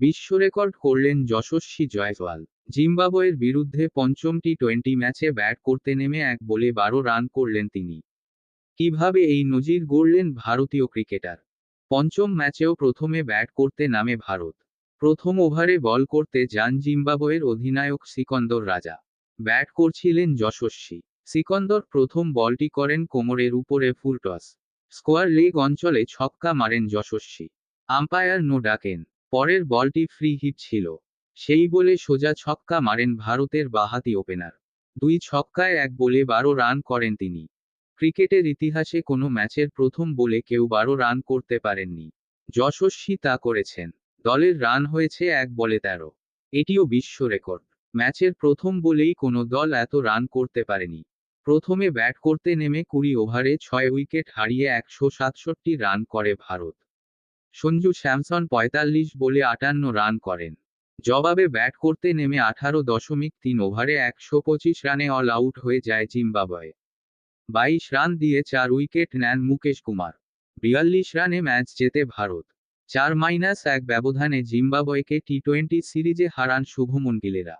বিশ্ব রেকর্ড করলেন যশস্বী জয়সওয়াল। জিম্বাবুয়ের বিরুদ্ধে পঞ্চম টি টোয়েন্টি ম্যাচে ব্যাট করতে নেমে এক বলে বারো রান করলেন তিনি। কীভাবে এই নজির গড়লেন ভারতীয় ক্রিকেটার? পঞ্চম ম্যাচেও প্রথমে ব্যাট করতে নামে ভারত। প্রথম ওভারে বল করতে যান জিম্বাবুয়ের অধিনায়ক সিকন্দর রাজা। ব্যাট করছিলেন যশস্বী। সিকন্দর প্রথম বলটি করেন কোমরের উপরে ফুল টস। স্কোয়ার লেগ অঞ্চলে ছক্কা মারেন যশস্বী। আম্পায়ার নো ডাকেন। পরের বলটি ফ্রি হিট ছিল। সেই বলে সোজা ছক্কা মারেন ভারতের বাহাতি ওপেনার। দুই ছক্কায় এক বলে বারো রান করেন তিনি। ক্রিকেটের ইতিহাসে কোনো ম্যাচের প্রথম বলে কেউ বারো রান করতে পারেননি। যশস্বী তা করেছেন। দলের রান হয়েছে এক বলে তেরো। এটিও বিশ্ব রেকর্ড। ম্যাচের প্রথম বলেই কোনো দল এত রান করতে পারেনি। প্রথমে ব্যাট করতে নেমে কুড়ি ওভারে ছয় উইকেট হারিয়ে একশো সাতষট্টি রান করে ভারত। সঞ্জু স্যামসন পঁয়তাল্লিশ বলে আটান্ন রান করেন। জবাবে ব্যাট করতে নেমে আঠারো দশমিক তিন ওভারে একশো পঁচিশ রানে অল আউট হয়ে যায় জিম্বাবয়ে। বাইশ রান দিয়ে চার উইকেট নেন মুকেশ কুমার। বিয়াল্লিশ রানে ম্যাচ জেতে ভারত। চার মাইনাস এক ব্যবধানে জিম্বাবয়েকে টি টোয়েন্টি সিরিজে হারান শুভমন গিলেরা।